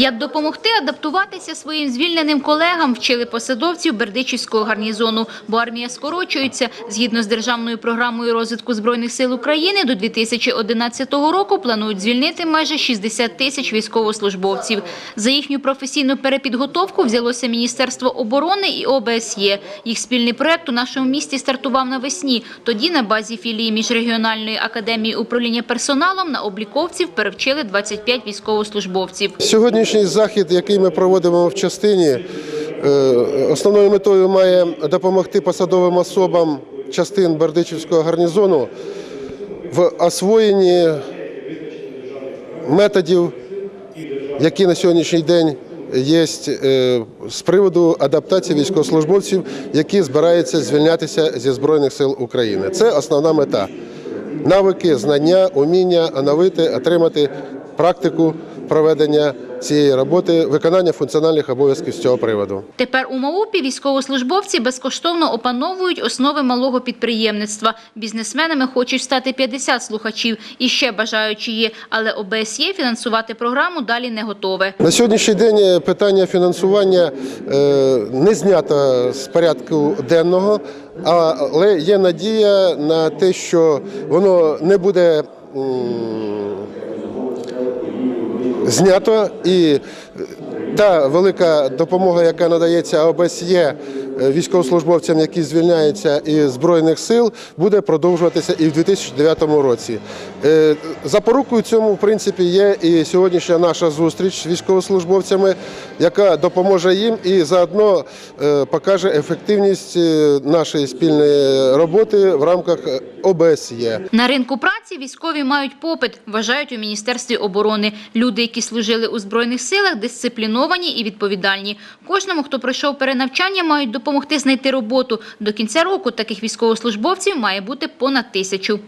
Як допомогти адаптуватися своїм звільненим колегам, вчили посадовців Бердичівського гарнізону, бо армія скорочується. Згідно з державною програмою розвитку Збройних сил України до 2011 року планують звільнити майже 60 тисяч військовослужбовців. За їхню професійну перепідготовку взялося Міністерство оборони і ОБСЄ. Їх спільний проект у нашому місті стартував навесні. Тоді на базі філії міжрегіональної академії управління персоналом на обліковців перевчили 25 військовослужбовців. Сьогоднішній захід, який ми проводимо в частині, е, основною метою має допомогти посадовим особам частин Бердичівського гарнізону в освоєнні методів, які на сьогоднішній день є е, з приводу адаптації військовослужбовців, які збираються звільнятися зі Збройних сил України. Це основна мета. Навики, знання, уміння оновити, отримати практику проведення цієї роботи, виконання функціональних обов'язків з цього приводу. Тепер у МАУПі військовослужбовці безкоштовно опановують основи малого підприємництва. Бізнесменами хочуть стати 50 слухачів і ще бажаючі є, але ОБСЄ фінансувати програму далі не готове. На сьогоднішній день питання фінансування е, не знято з порядку денного, але є надія на те, що воно не буде знято. І та велика допомога, яка надається ОБСЄ військовослужбовцям, які звільняються із збройних сил, буде продовжуватися і в 2009 році. Е, Запорукою цьому, в принципі, є і сьогоднішня наша зустріч з військовослужбовцями, яка допоможе їм і заодно е, покаже ефективність е, нашої спільної роботи в рамках е, ОБСЄ. На ринку праці військові мають попит, вважають у Міністерстві оборони. Люди, які служили у Збройних силах, дисципліновані і відповідальні. Кожному, хто пройшов перенавчання, мають допомогти знайти роботу. До кінця року таких військовослужбовців має бути понад тисячу.